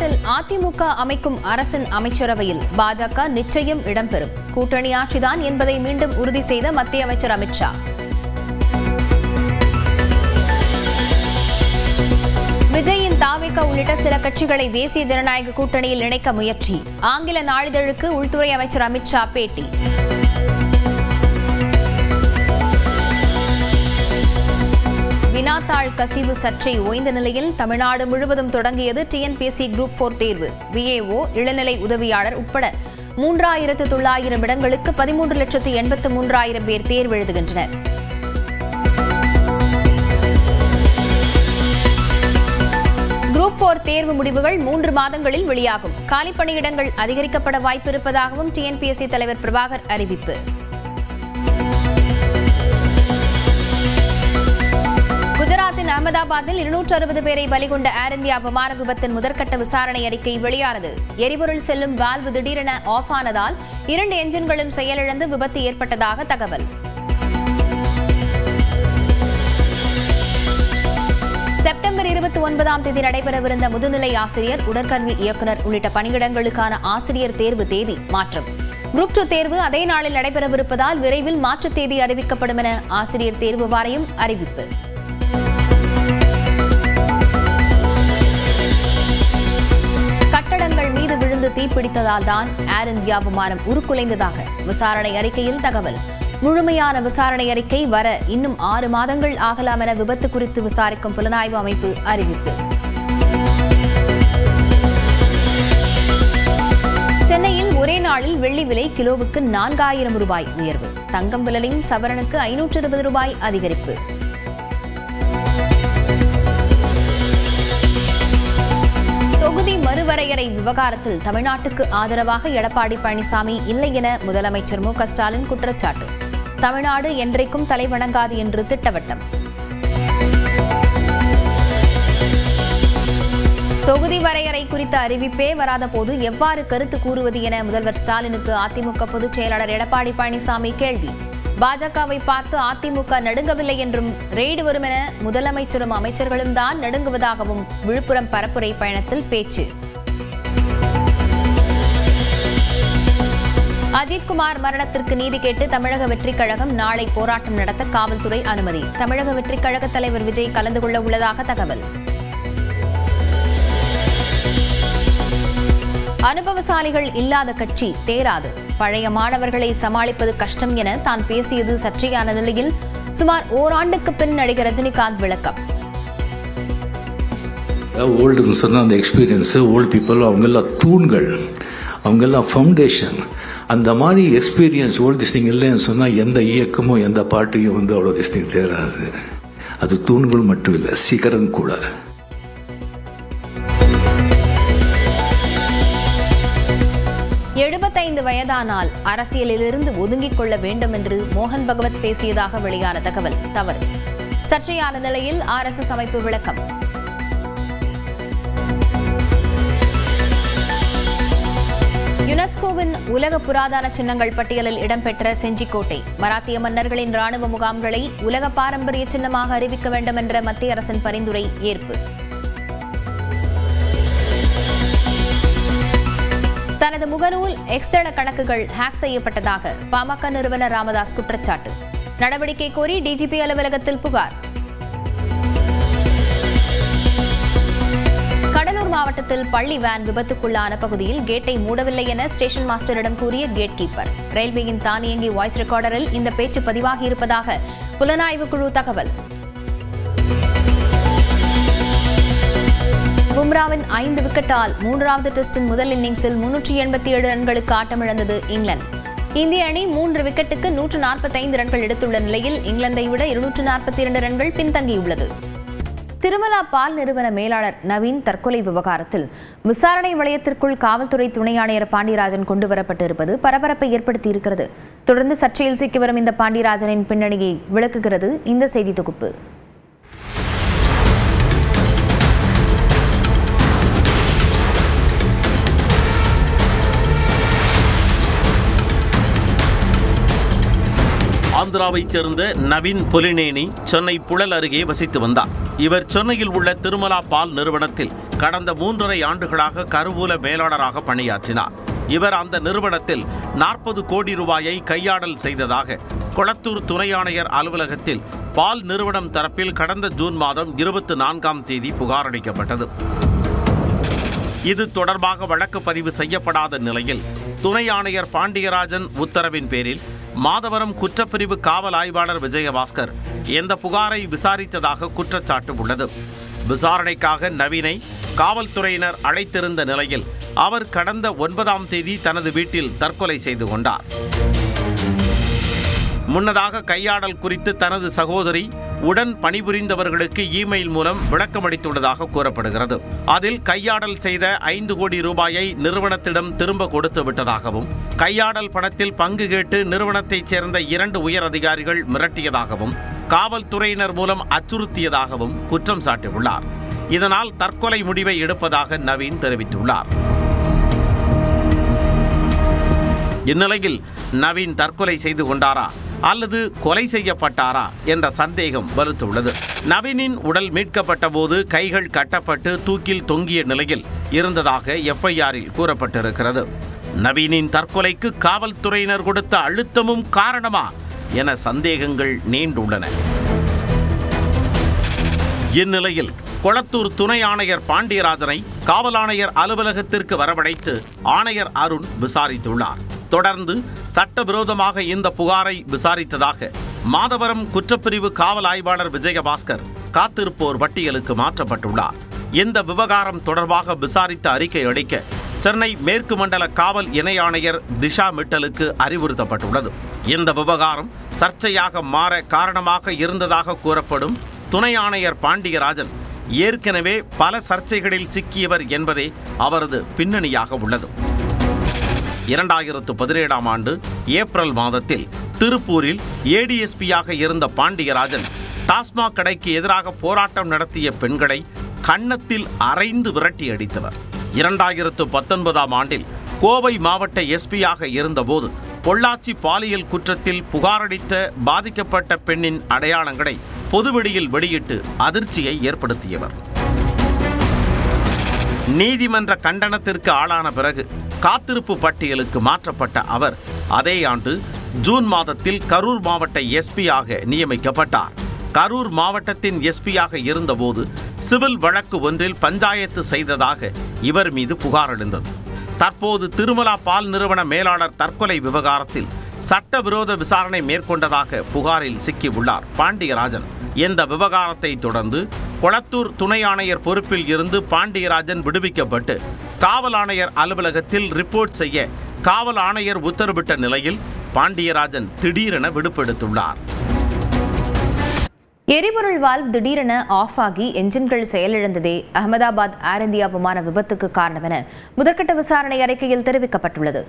குஜராத்தில் அதிமுக அமைக்கும் அரசின் அமைச்சரவையில் பாஜக நிச்சயம் இடம்பெறும். கூட்டணி ஆட்சிதான் என்பதை மீண்டும் உறுதி செய்த மத்திய அமைச்சர் அமித்ஷா விஜயின் தாவேக உள்ளிட்ட சில கட்சிகளை தேசிய ஜனநாயக கூட்டணியில் இணைக்க முயற்சி. ஆங்கில நாளிதழுக்கு உள்துறை அமைச்சர் அமித்ஷா பேட்டி. வினாத்தாள் கசிவு சர்ச்சை ஓய்ந்த நிலையில் தமிழ்நாடு முழுவதும் தொடங்கியது டிஎன்பிஎஸ்சி குரூப் போர் தேர்வு. விஏஓ இளநிலை உதவியாளர் உட்பட மூன்றாயிரத்து தொள்ளாயிரம் இடங்களுக்கு பதிமூன்று லட்சத்து எண்பத்து மூன்றாயிரம் பேர் தேர்வு எழுதுகின்றனர். குரூப் போர் தேர்வு முடிவுகள் மூன்று மாதங்களில் வெளியாகும். காலிப்பணியிடங்கள் அதிகரிக்கப்பட வாய்ப்பு இருப்பதாகவும் டிஎன்பிஎஸ்சி தலைவர் பிரபாகர் அறிவிப்பு. அகமதாபாத்தில் இருநூற்று அறுபது பேரை பலிகொண்ட ஏர் இந்தியா விமான விபத்தின் முதற்கட்ட விசாரணை அறிக்கை வெளியானது. எரிபொருள் செல்லும் வால்வு திடீரென ஆஃப் ஆனதால் இரண்டு என்ஜின்களும் செயலிழந்து விபத்து ஏற்பட்டதாக தகவல். செப்டம்பர் இருபத்தி ஒன்பதாம் தேதி நடைபெறவிருந்த முதுநிலை ஆசிரியர் உடற்கல்வி இயக்குநர் உள்ளிட்ட பணியிடங்களுக்கான ஆசிரியர் தேர்வு தேதி மாற்றம். குரூப் டூ தேர்வு அதே நாளில் நடைபெறவிருப்பதால் விரைவில் மாற்றுத் தேதி அறிவிக்கப்படும் என ஆசிரியர் தேர்வு வாரியம் அறிவிப்பு. தீப்பிடித்ததால் தான் ஏர் இந்தியா விமானம் உருக்குலைந்ததாக விசாரணை அறிக்கையில் தகவல். முழுமையான விசாரணை அறிக்கை வர இன்னும் ஆறு மாதங்கள் ஆகலாம் என விபத்து குறித்து விசாரிக்கும் புலனாய்வு அமைப்பு அறிவிப்பு. சென்னையில் ஒரே நாளில் வெள்ளி விலை கிலோவுக்கு நான்காயிரம் ரூபாய் உயர்வு. தங்கம் விலையும் சவரனுக்கு ஐநூற்று இருபது ரூபாய் அதிகரிப்பு. தொகுதி மறுவரையறை விவகாரத்தில் தமிழ்நாட்டுக்கு ஆதரவாக எடப்பாடி பழனிசாமி இல்லை என முதலமைச்சர் மு ஸ்டாலின் குற்றச்சாட்டு. தமிழ்நாடு என்றைக்கும் தலைவணங்காது என்று திட்டவட்டம். தொகுதி வரையறை குறித்த அறிவிப்பே வராத போது எவ்வாறு கருத்து கூறுவது என முதல்வர் ஸ்டாலினுக்கு அதிமுக பொதுச் செயலாளர் எடப்பாடி பழனிசாமி கேள்வி. பாஜகவை பார்த்து அதிமுக நடுங்கவில்லை என்றும் ரெய்டு வரும் என முதலமைச்சரும் அமைச்சர்களும் தான் நடுங்குவதாகவும் விழுப்புரம் பரப்புரை பயணத்தில் பேச்சு. அஜித்குமார் மரணத்திற்கு நீதி கேட்டு தமிழக வெற்றிக் கழகம் நாளை போராட்டம் நடத்த காவல்துறை அனுமதி. தமிழக வெற்றிக் கழக தலைவர் விஜய் கலந்து கொள்ள உள்ளதாக தகவல். அனுபவசாலிகள் இல்லாத கட்சி தேராது. பழைய மாணவர்களை சமாளிப்பது கஷ்டம் என தான் பேசியது சர்ச்சையான நிலையில் சுமார் ஓராண்டுக்கு பின் நடிகர் ரஜினிகாந்த் விளக்கம். ஓல்டுன்னு சொன்னால் அந்த எக்ஸ்பீரியன்ஸு ஓல்டு பீப்புள் அவங்கெல்லாம் தூண்கள் அவங்கெல்லாம் ஃபவுண்டேஷன் அந்த மாதிரி எக்ஸ்பீரியன்ஸ் ஓல்டு திஸ்டிங் இல்லைன்னு சொன்னால் எந்த இயக்கமும் எந்த பாட்டையும் வந்து அவ்வளோ திஸ்டிங் தேராது. அது தூண்கள் மட்டும் இல்லை சிகரம் கூட. எழுபத்தைந்து வயதானால் அரசியலிலிருந்து ஒதுங்கிக் கொள்ள வேண்டும் என்று மோகன் பகவத் பேசியதாக வெளியான தகவல் தவறு. சர்ச்சையான நிலையில் ஆர்எஸ்எஸ் அமைப்பு விளக்கம். யுனெஸ்கோவின் உலக புராதன சின்னங்கள் பட்டியலில் இடம்பெற்ற செஞ்சிக்கோட்டை மராத்திய மன்னர்களின் ராணுவ முகாம்களை உலக பாரம்பரிய சின்னமாக அறிவிக்க வேண்டும் என்ற மத்திய அரசின் பரிந்துரை ஏற்பு. தனது முகநூல் எக்ஸ்தள கணக்குகள் ஹேக் செய்யப்பட்டதாக பாமக நிறுவனர் ராமதாஸ் குற்றச்சாட்டு. நடவடிக்கை கோரி டிஜிபி அலுவலகத்தில் புகார். கடலூர் மாவட்டத்தில் பள்ளி வேன் விபத்துக்குள்ளான பகுதியில் கேட்டை மூடவில்லை என ஸ்டேஷன் மாஸ்டரிடம் கூறிய கேட் கீப்பர் ரயில்வேயின் தானியங்கி வாய்ஸ் ரெக்கார்டரில் இந்த பேச்சு பதிவாகியிருப்பதாக புலனாய்வு குழு தகவல். பும்ராவின் ஐந்து விக்கெட்டால் மூன்றாவது டெஸ்டின் முதல் இன்னிங்ஸில் முன்னூற்றி எண்பத்தி ஏழு ரன்களுக்கு ஆட்டமிழந்தது இங்கிலாந்து. இந்திய அணி மூன்று விக்கெட்டுக்கு நூற்று நாற்பத்தைந்து ரன்கள் எடுத்துள்ள நிலையில் இங்கிலாந்தை விட இருநூற்று நாற்பத்தி இரண்டு ரன்கள் பின்தங்கியுள்ளது. திருமலா பால் நிறுவன மேலாளர் நவீன் தற்கொலை விவகாரத்தில் விசாரணை வளையத்திற்குள் காவல்துறை துணை ஆணையர் பாண்டியராஜன் கொண்டுவரப்பட்டிருப்பது பரபரப்பை ஏற்படுத்தியிருக்கிறது. தொடர்ந்து சர்ச்சையில் சிக்கி வரும் இந்த பாண்டியராஜனின் பின்னணியை விளக்குகிறது இந்த செய்தி தொகுப்பு. ஆந்திராவைச் சேர்ந்த நவீன் புலினேனி சென்னை புழல் அருகே வசித்து வந்தார். இவர் சென்னையில் உள்ள திருமலா பால் நிறுவனத்தில் கடந்த மூன்றரை ஆண்டுகளாக கருவூல மேலாளராக பணியாற்றினார். இவர் அந்த நிறுவனத்தில் நாற்பது கோடி ரூபாயை கையாடல் செய்ததாக கொளத்தூர் துணை ஆணையர் அலுவலகத்தில் பால் நிறுவனம் தரப்பில் கடந்த ஜூன் மாதம் இருபத்தி நான்காம் தேதி புகார் அளிக்கப்பட்டது. இது தொடர்பாக வழக்கு பதிவு செய்யப்படாத நிலையில் துணை ஆணையர் பாண்டியராஜன் உத்தரவின் பேரில் மாதவரம் குற்றப்பிரிவு காவல் ஆய்வாளர் விஜயபாஸ்கர் இந்த புகாரை விசாரித்ததாக குற்றச்சாட்டு உள்ளது. விசாரணைக்காக நவீனை காவல்துறையினர் அழைத்திருந்த நிலையில் அவர் கடந்த ஒன்பதாம் தேதி தனது வீட்டில் தற்கொலை செய்து கொண்டார். முன்னதாக கையாடல் குறித்து தனது சகோதரி உடன் பணிபுரிந்தவர்களுக்கு இமெயில் மூலம் விளக்கமளித்துள்ளதாக கூறப்படுகிறது. அதில் கையாடல் செய்த ஐந்து கோடி ரூபாயை நிறுவனத்திடம் திரும்ப கொடுத்து விட்டதாகவும் கையாடல் பணத்தில் பங்கு கேட்டு நிறுவனத்தைச் சேர்ந்த இரண்டு உயர் அதிகாரிகள் மிரட்டியதாகவும் காவல்துறையினர் மூலம் அச்சுறுத்தியதாகவும் குற்றம் சாட்டியுள்ளார். இதனால் தற்கொலை முடிவை எடுப்பதாக நவீன் தெரிவித்துள்ளார். இந்நிலையில் நவீன் தற்கொலை செய்து கொண்டாரா அல்லது கொலை செய்யப்பட்டாரா என்ற சந்தேகம் வலுத்துள்ளது. நவீனின் உடல் மீட்கப்பட்ட போது கைகள் கட்டப்பட்டு தூக்கில் தொங்கிய நிலையில் இருந்ததாக எஃப்ஐஆரில் கூறப்பட்டிருக்கிறது. நவீனின் தற்கொலைக்கு காவல்துறையினர் கொடுத்த அழுத்தமும் காரணமா என சந்தேகங்கள் நீண்டுள்ளன. இந்நிலையில் கொளத்தூர் துணை ஆணையர் பாண்டியராஜனை காவல் ஆணையர் அலுவலகத்திற்கு வரவழைத்து ஆணையர் அருண் விசாரித்துள்ளார். தொடர்ந்து சட்டவிரோதமாக இந்த புகாரை விசாரித்ததாக மாதவரம் குற்றப்பிரிவு காவல் ஆய்வாளர் விஜயபாஸ்கர் காத்திருப்போர் பட்டியலுக்கு மாற்றப்பட்டுள்ளார். இந்த விவகாரம் தொடர்பாக விசாரித்த அறிக்கை அளிக்க சென்னை மேற்கு மண்டல காவல் இணை ஆணையர் திஷா மிட்டலுக்கு அறிவுறுத்தப்பட்டுள்ளது. இந்த விவகாரம் சர்ச்சையாக மாற காரணமாக இருந்ததாக கூறப்படும் துணை ஆணையர் பாண்டியராஜன் ஏற்கனவே பல சர்ச்சைகளில் சிக்கியவர் என்பதே அவரது பின்னணியாக உள்ளது. இரண்டாயிரத்து பதினேழாம் ஆண்டு ஏப்ரல் மாதத்தில் திருப்பூரில் ஏடிஎஸ்பியாக இருந்த பாண்டியராஜன் டாஸ்மாக் கடைக்கு எதிராக போராட்டம் நடத்திய பெண்களை கன்னத்தில் அரைந்து விரட்டி அடித்தவர். இரண்டாயிரத்து பத்தொன்பதாம் ஆண்டில் கோவை மாவட்ட எஸ்பியாக இருந்தபோது பொள்ளாச்சி பாலியல் குற்றத்தில் புகாரளித்த பாதிக்கப்பட்ட பெண்ணின் அடையாளங்களை பொதுவெளியில் வெளியிட்டு அதிர்ச்சியை ஏற்படுத்தியவர். நீதிமன்ற கண்டனத்திற்கு ஆளான பிறகு காத்திருப்பு பட்டியலுக்கு மாற்றப்பட்ட அவர் அதே ஆண்டு ஜூன் மாதத்தில் கரூர் மாவட்ட எஸ்பியாக நியமிக்கப்பட்டார். கரூர் மாவட்டத்தின் எஸ்பியாக இருந்தபோது சிவில் வழக்கு ஒன்றில் பஞ்சாயத்து செய்ததாக இவர் மீது புகார் எழுந்தது. தற்போது திருமலா பால் நிறுவன மேலாளர் தற்கொலை விவகாரத்தில் சட்டவிரோத விசாரணை மேற்கொண்டதாக புகாரில் சிக்கியுள்ளார் பாண்டியராஜன். இந்த விவகாரத்தை தொடர்ந்து கொளத்தூர் துணை ஆணையர் பொறுப்பில் இருந்து பாண்டியராஜன் விடுவிக்கப்பட்டு காவல் ஆணையர் அலுவலகத்தில் ரிப்போர்ட் செய்ய காவல் ஆணையர் உத்தரவிட்ட நிலையில் பாண்டியராஜன் திடீரென விடுப்பெடுத்துள்ளார் எரிபொருள் வால்வ் திடீரென ஆஃப் ஆகி என்ஜின்கள் செயலிழந்ததே அகமதாபாத் ஏர் இந்தியா விமான விபத்துக்கு காரணம் என முதற்கட்ட விசாரணை அறிக்கையில் தெரிவிக்கப்பட்டுள்ளது.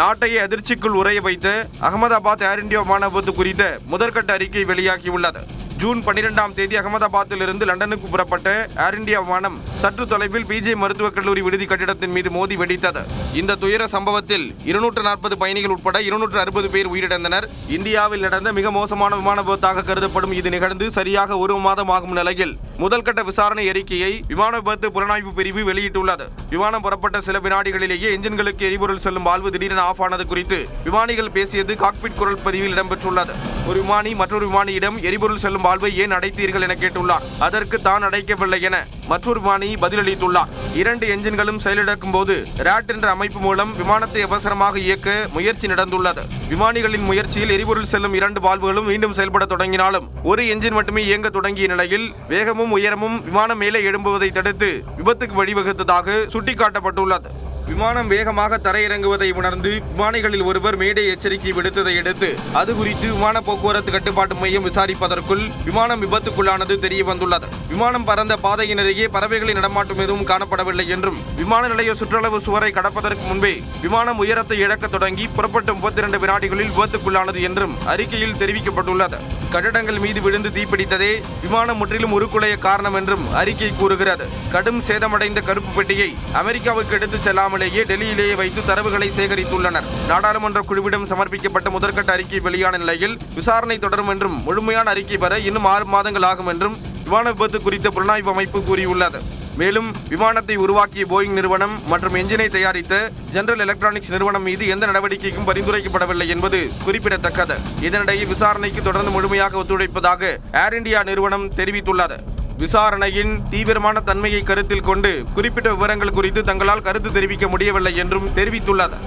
நாட்டையே அதிர்ச்சிக்குள் உரைய வைத்து அகமதாபாத் ஏர் இந்தியா விமான விபத்து குறித்த முதற்கட்ட அறிக்கை வெளியாகியுள்ளது. ஜூன் பன்னிரெண்டாம் தேதி அகமதாபாத்தில் இருந்து லண்டனுக்கு புறப்பட்ட ஏர் இந்தியா விமானம் சற்று தொலைவில் பிஜே மருத்துவக் கல்லூரி விடுதி கட்டிடத்தின் மீது மோதி வெடித்தது. இந்த துயர சம்பவத்தில் இருநூற்று நாற்பது பயணிகள் உட்பட இருநூற்று அறுபது பேர் உயிரிழந்தனர். இந்தியாவில் நடந்த மிக மோசமான விமான விபத்தாக கருதப்படும் இது நிகழ்ந்து சரியாக ஒரு மாதம் ஆகும் நிலையில் முதல்கட்ட விசாரணை அறிக்கையை விமான விபத்து புலனாய்வு பிரிவு வெளியிட்டுள்ளது. விமானம் புறப்பட்ட சில வினாடிகளிலேயே என்ஜின்களுக்கு எரிபொருள் செல்லும் வாழ்வு திடீரென ஆஃப் ஆனது குறித்து விமானிகள் பேசியது காக்பிட் குரல் பதிவில் இடம்பெற்றுள்ளது. ஒரு விமானி மற்றொரு விமானியிடம் எரிபொருள் செல்லும் வாழ்வை ஏன் அடைத்தீர்கள் என கேட்டுள்ளார். அதற்கு தான் அடைக்கவில்லை என மற்றொரு விமானி பதிலளித்துள்ளார். இரண்டு என்ஜின்களும் செயலிழக்கும் போது ராட் என்ற அமைப்பு மூலம் விமானத்தை அவசரமாக இயக்க முயற்சி நடந்துள்ளது. விமானிகளின் முயற்சியில் எரிபொருள் செல்லும் இரண்டு வால்வுகளும் மீண்டும் செயல்பட தொடங்கினாலும் ஒரு என்ஜின் மட்டுமே இயங்க தொடங்கிய நிலையில் வேகமும் உயரமும் விமானம் மேலே எழும்புவதை தடுத்து விபத்துக்கு வழிவகுத்ததாக சுட்டிக்காட்டப்பட்டுள்ளது. விமானம் வேகமாக தரையிறங்குவதை உணர்ந்து விமானிகளில் ஒருவர் மேடை எச்சரிக்கை விடுத்ததை அடுத்து அது குறித்து விமான போக்குவரத்து கட்டுப்பாட்டு மையம் விசாரிப்பதற்குள் விமானம் விபத்துக்குள்ளானது தெரிய வந்துள்ளது விமானம் பறந்த பாதையினரையே பறவைகளின் நடமாட்டம் எதுவும் காணப்படவில்லை என்றும் விமான நிலைய சுற்றளவு சுவரை கடப்பதற்கு முன்பே விமானம் உயரத்தை இழக்க தொடங்கி புறப்பட்ட முப்பத்தி இரண்டு வினாடிகளில் விபத்துக்குள்ளானது என்றும் அறிக்கையில் தெரிவிக்கப்பட்டுள்ளது. கட்டடங்கள் மீது விழுந்து தீப்பிடித்ததே விமானம் முற்றிலும் உருக்குலைய காரணம் என்றும் அறிக்கை கூறுகிறது. கடும் சேதமடைந்த கருப்பு பெட்டியை அமெரிக்காவுக்கு எடுத்துச் செல்லாமல் தெரியாமலேயே டெல்லியிலேயே வைத்து தரவுகளை சேகரித்துள்ளனர். நாடாளுமன்ற குழுவிடம் சமர்ப்பிக்கப்பட்ட முதற்கட்ட அறிக்கை வெளியான நிலையில் விசாரணை தொடரும் என்றும் முழுமையான அறிக்கை பெற இன்னும் ஆறு மாதங்கள் ஆகும் என்றும் விமான விபத்து குறித்த புலனாய்வு அமைப்பு கூறியுள்ளது. மேலும் விமானத்தை உருவாக்கிய போயிங் நிறுவனம் மற்றும் எஞ்சினை தயாரித்த ஜெனரல் எலக்ட்ரானிக்ஸ் நிறுவனம் மீது எந்த நடவடிக்கைக்கும் பரிந்துரைக்கப்படவில்லை என்பது குறிப்பிடத்தக்கது. இதனிடையே விசாரணைக்கு தொடர்ந்து முழுமையாக ஒத்துழைப்பதாக ஏர் இந்தியா நிறுவனம் தெரிவித்துள்ளது. விசாரணையின் தீவிரமான தன்மையை கருத்தில் கொண்டு குறிப்பிட்ட விவரங்கள் குறித்து தங்களால் கருத்து தெரிவிக்க முடியவில்லை என்றும் தெரிவித்துள்ளது.